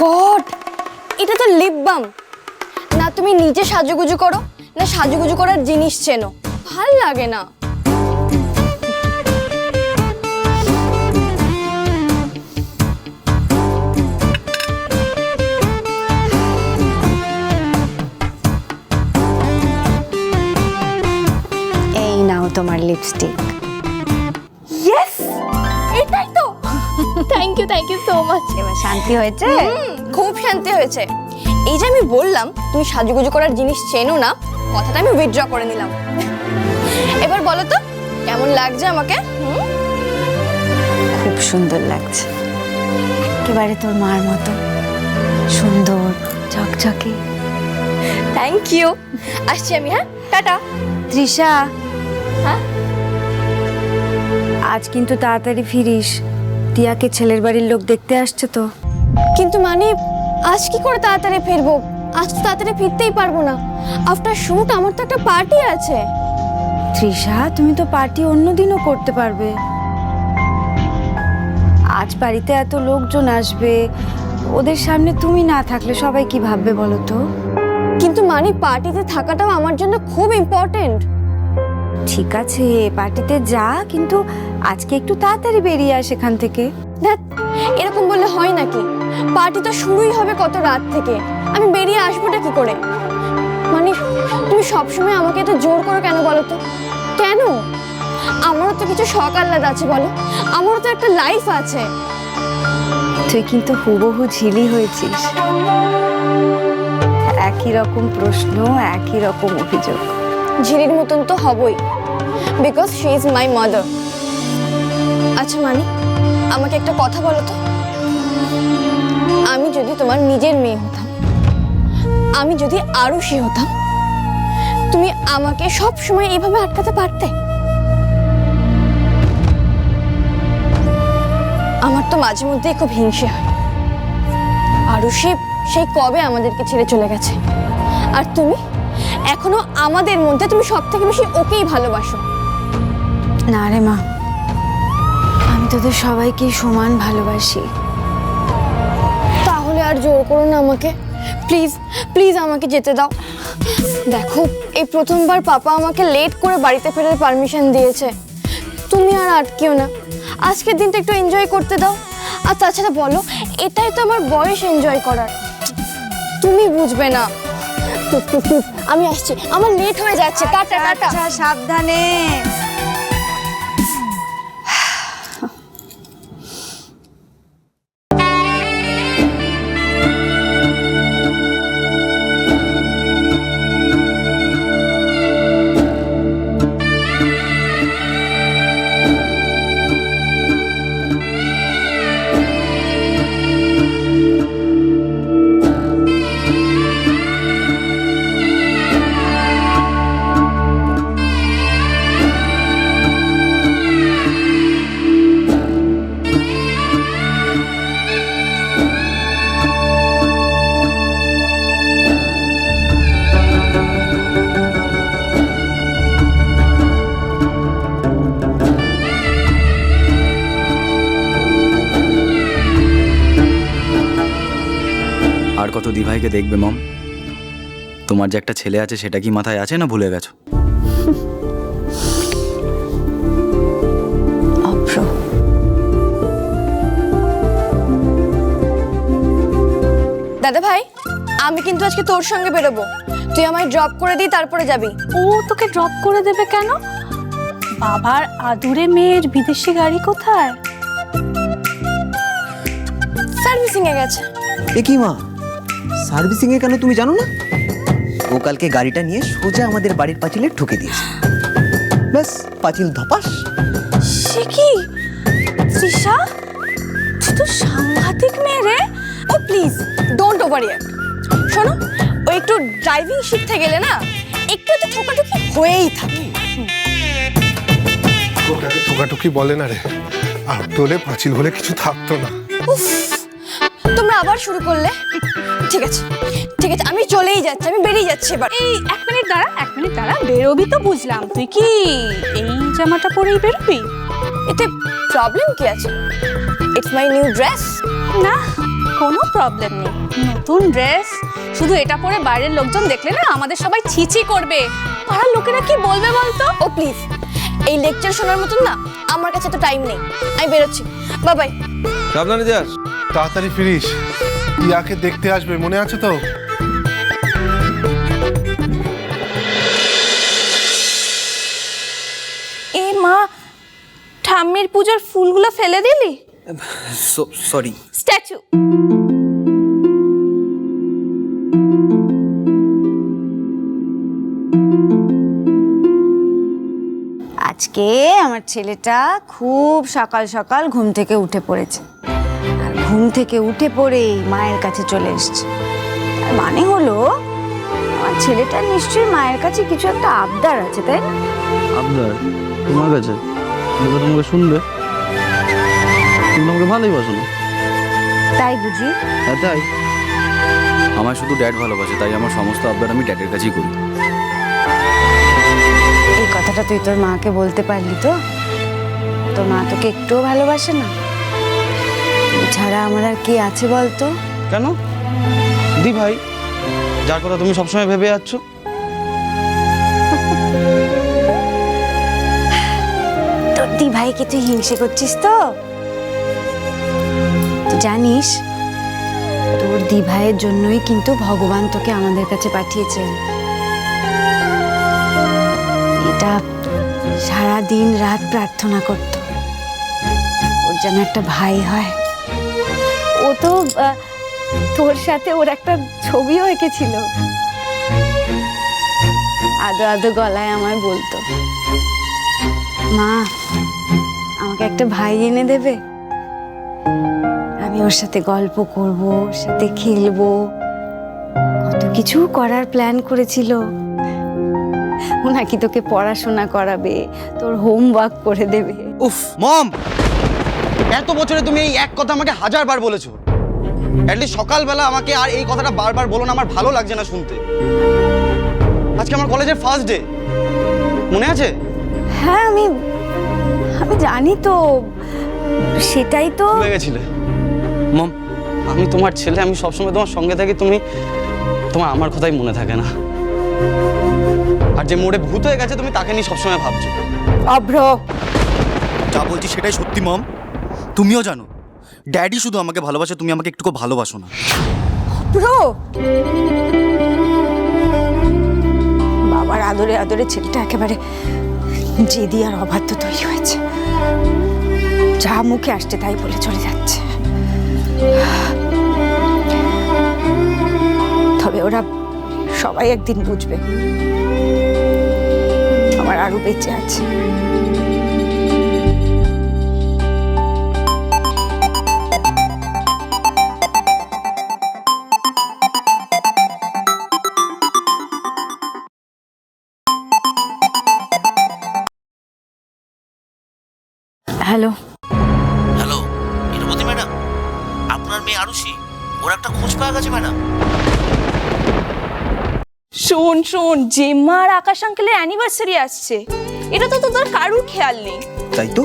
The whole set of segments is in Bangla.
গড এটা তো লিপ বাম না, তুমি নিজে সাজুগুজু করো, না সাজুগুজু করার জিনিস চেনো। ভালো লাগে না। এই নাও তোমার lipstick thank you thank you so much এবার শান্তি হয়েছে? খুব শান্তি হয়েছে। এই যে আমি বললাম তুমি সাজুগুজু করার জিনিস চেনো না কথাটা আমি উইথড্র করে নিলাম। এবার বলো তো কেমন লাগছে আমাকে? হুম? খুব সুন্দর লাগছে। একেবারে তোর মার মতো। সুন্দর ঝকঝকে থ্যাংক ইউ আসছি আমি হ্যাঁ? টাটা। তৃষা। হ্যাঁ? আজ কিন্তু তাড়াতাড়ি ফিরিস। টিয়াকে ছেলের বাড়ির লোক দেখতে আসছে তো। কিন্তু মানে আজ কি করে তাড়াতাড়ি ফিরবো? আজ তো তাড়াতাড়ি ফিরতেই পারব না। আফটার শুট আমার তো একটা পার্টি আছে। তৃষা তুমি তো পার্টি অন্যদিনও করতে পারবে। আজ বাড়িতে এত লোকজন আসবে ওদের সামনে তুমি না থাকলে সবাই কি ভাববে বলো তো? কিন্তু মানে পার্টিতে থাকাটাও আমার জন্য খুব ইম্পর্টেন্ট ঠিক আছে পার্টিতে যা কিন্তু আজকে একটু তাড়াতাড়ি বেরিয়ে আস এখান থেকে। এরকম বললে হয় নাকি? পার্টি তো শুরুই হবে কত রাত থেকে। আমি বেরিয়ে আসবোটা কি করে? মানে তুমি সবসময় আমাকে এত জোর করো কেন বলো তো? কেন? আমারও তো কিছু শখ আহ্লাদ আছে বলো। আমারও তো একটা লাইফ আছে। তুই কিন্তু হুবহু ঝিলি হয়েছিস। একই রকম প্রশ্ন একই রকম অভিযোগ। ঝিলির মতন তো হবই। Because she is my mother আচ্ছা মানি আমাকে একটা কথা বলো তো। আমি যদি তোমার নিজের মেয়ে হতাম, আমি যদি আরুষি হতাম, তুমি আমাকে সব সময় এইভাবে আটকাতে পারতে? আমার তো মাঝে মধ্যে খুব হিংসে হয়। আরুষি সেই কবে আমাদেরকে ছেড়ে চলে গেছে? আর তুমি? এখনও আমাদের মধ্যে তুমি সব থেকে বেশি ওকেই ভালোবাসো। না রে মা তোদের সবাইকে সমান ভালোবাসি। তাহলে আর জোর করো না আমাকে। প্লিজ প্লিজ আমাকে যেতে দাও। দেখো এই প্রথমবার পাপা আমাকে লেট করে বাড়িতে ফেরার পারমিশন দিয়েছে। তুমি আর আটকেও না। আজকের দিনটা একটু এনজয় করতে দাও। আর তাছাড়া বলো এটাই তো আমার বয়স এনজয় করার। তুমি বুঝবে না। আমি আসছি। আমার লেট হয়ে যাচ্ছে। Tata tata. আচ্ছা সাবধানে। কত দিভাইকে দেখবে মম? তোমার যে একটা ছেলে আছে সেটা কি মাথায় আছে না ভুলে গেছো? দাদা ভাই আমি কিন্তু আজকে তোর সঙ্গে বেরোবো। তুই আমায় ড্রপ করে দিই তারপরে যাবি। ও তোকে ড্রপ করে দেবে কেন? বাবার আদুরে মেয়ের বিদেশি গাড়ি কোথায়? সার্ভিসিং এ গেছে। এ কি মা? সার্ভিসিং এ কেন তুমি জানো না? ও কালকে গাড়িটা নিয়ে সোজা আমাদের বাড়ির পাঁচিলে ঠুকে দিয়েছে। ব্যাস পাঁচিল ধপাস। সে কি? তৃষা? তুই তো সাংঘাতিক মেয়ে রে। ও প্লিজ ডোন্ট ওভার রিয়াক্ট শোনো ও একটু ড্রাইভিং শিখতে গেলে না একটু একটু ঠোকাঠুকি হয়েই থাকে। ওটাকে ঠোকাটুকি বলে না রে। আর তোলে পাঁচিল হলে কিছু থাকতো না। উফ। তোমরা আবার শুরু করলে? ঠিক আছে ঠিক আছে আমি চলেই যাচ্ছি আমি বেরিয়ে যাচ্ছি এবার। এই এক মিনিট দাঁড়া এক মিনিট দাঁড়া বেরোবি তো বুঝলাম। তুই কি এই জামাটা পরেই বেরোবি? এতে প্রবলেম কি আছে? ইটস মাই নিউ ড্রেস না কোনো প্রবলেম নেই। নতুন ড্রেস শুধু এটা পরে বাইরের লোকজন দেখলে না আমাদের সবাই ছিছি করবে। পাড়ার লোকেরা কি বলবে বলতো? ও প্লিজ এই লেকচার শোনার মতন না আমার কাছে তো টাইম নেই। আমি বেরোচ্ছি। বাবাই সাবধানে যাস। তাড়াতাড়ি ফিরিস। ইয়াকে দেখতে আসবে মনে আছে তো? এ মা ঠাম্মির পুজোর ফুলগুলো ফেলে দিলি? সরি। স্ট্যাচু। আজকে আমার ছেলেটা খুব সকাল সকাল ঘুম থেকে উঠে পড়েছে। ঘুম থেকে উঠে পড়েই মায়ের কাছে চলে এসছে। তার মানে হলো আমার ছেলেটা নিশ্চয়ই মায়ের কাছে কিছু একটা আবদার আছে তাই না? আবদার? তোমার কাছে? তোমাকে শুনবে? তুমি তোমাকে ভালোই বাসো না। তাই বুঝি? হ্যাঁ তাই। আমার শুধু ড্যাড ভালোবাসে তাই আমার সমস্ত আবদার আমি ড্যাডের কাছেই করি। এই কথাটা তুই তোর মাকে বলতে পারলি তো? তোর মা তোকে একটুও ভালোবাসে না? ছাড়া আমার আর কি আছে বলতো? কেন? দি ভাই যার কথা তুমি সবসময় ভেবে যাচ্ছ। তোর দি ভাইকে তুই হিংসে করছিস তো? জানিস তোর দি ভাইয়ের জন্যই কিন্তু ভগবান তোকে আমাদের কাছে পাঠিয়েছেন। এটা সারা দিন রাত প্রার্থনা করত। ওর যেন একটা ভাই হয়। তো তোর সাথে ওর একটা ছবিও এঁকেছিল। আদো আদো গলায় আমায় বলতো, মা, আমাকে একটা ভাই এনে দেবে। আমি ওর সাথে গল্প করব, ওর সাথে খেলব। কত কিছু করার প্ল্যান করেছিল। ও নাকি তোকে পড়াশোনা করাবে, তোর হোমওয়ার্ক করে দেবে। উফ, মম! এত বছরে তুমি এই এক কথা আমাকে হাজার বার বলেছ অ্যাটলিস্ট সকালবেলা আমাকে আর এই কথাটা বারবার বলো না আমার ভালো লাগছে না শুনতে। আজকে আমার কলেজের ফার্স্ট ডে মনে আছে? হ্যাঁ আমি আমি জানি তো। সেটাই তো। ভুলে গেছিলে। মম আমি তোমার ছেলে আমি সবসময় তোমার সঙ্গে থাকি তুমি তোমার আমার কথাই মনে থাকে না। আর যে মোড়ে ভূত হয়ে গেছে তুমি তাকে নিয়ে সবসময় ভাবছ। অভ্র। যা বলছি সেটাই সত্যি মম। তুমিও জানো, ড্যাডি শুধু আমাকে ভালোবাসে, তুমি আমাকে একটুকু ভালোবাসো না। বাবার আদরে আদরে ছেলেটা একেবারে জেদি আর অবাধ্য তৈরি হয়েছে। যা মুখে আসছে তাই বলে চলে যাচ্ছে। তবে ওরা সবাই একদিন বুঝবে। আমার আরও বেঁচে আছে। শোন শোন জেম্মা আর আকাশ আঙ্কেলের অ্যানিভার্সারি আসছে। এটা তো তোদের কারুর খেয়াল নেই। তাই তো?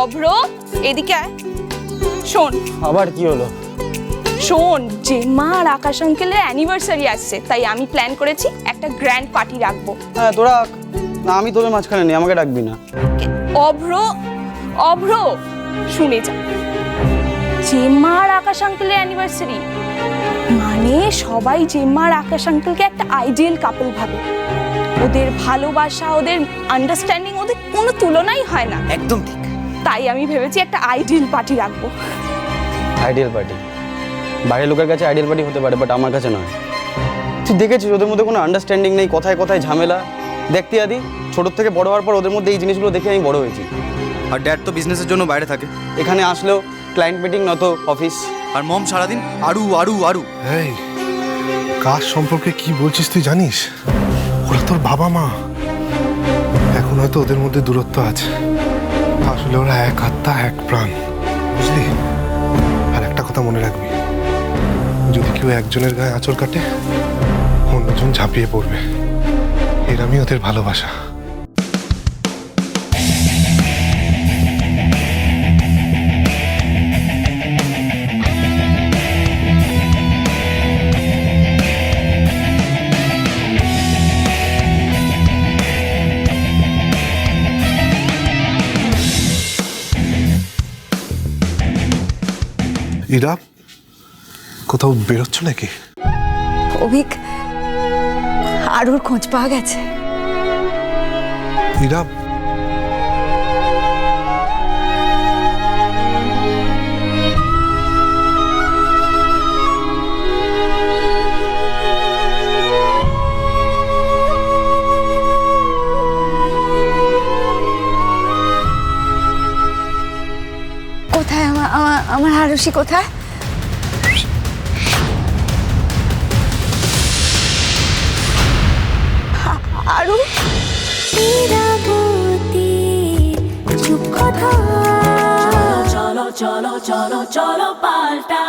অভ্র এদিকে আয়। শোন। আবার কি হলো? শোন জেম্মা আর আকাশ আঙ্কেলের অ্যানিভার্সারি আসছে তাই আমি প্ল্যান করেছি একটা গ্র্যান্ড পার্টি রাখব। হ্যাঁ তোরা না আমি তোদের মাঝখানে নেই আমাকে ডাকবি না। অভ্র অভ্র শুনে যা। জেম্মা আর আকাশ আঙ্কেলের অ্যানিভার্সারি মানে সবাই জেম্মা আর আকাশ আঙ্কেলকে একটা আইডিয়াল কাপল ভাবে। ওদের ভালোবাসা ওদের আন্ডারস্ট্যান্ডিং ওদের কোনো তুলনাই হয় না। একদম ঠিক। তাই আমি ভেবেছি একটা আইডিয়াল পার্টি রাখব। আইডিয়াল পার্টি বাইরের লোকের কাছে আইডিয়াল পার্টি হতে পারে বাট আমার কাছে নয়। তুই দেখেছিস ওদের মধ্যে কোনো আন্ডারস্ট্যান্ডিং নেই কথায় কথায় ঝামেলা? দেখতে আদি ছোটোর থেকে বড় হওয়ার পর ওদের মধ্যে এই জিনিসগুলো দেখে আমি বড় হয়েছি। আর ড্যাড তো বিজনেসের জন্য বাইরে থাকে। এখানে আসলেও ক্লায়েন্ট মিটিং নয়তো অফিস আর মম সারাদিন আরু আরু আরু। এই কাজ সম্পর্কে কি বলছিস তুই জানিস? ওরা তোর বাবা মা। এখন হয়তো ওদের মধ্যে দূরত্ব আছে। আসলে ওরা এক আত্মা, এক প্রাণ। বুঝলি? আর একটা কথা মনে রাখবি। যদি কেউ একজনের গায়ে আঁচড় কাটে, অন্যজন ঝাঁপিয়ে পড়বে। এর আমি ওদের ভালোবাসা। ইরা কোথাও বেরোচ্ছ নাকি? অভিক আরুর খোঁজ পাওয়া গেছে। ইরা কোথায় আমার আমার আমার আরুষি কোথায়? আরু? চলো চলো চলো চলো পাল্টা।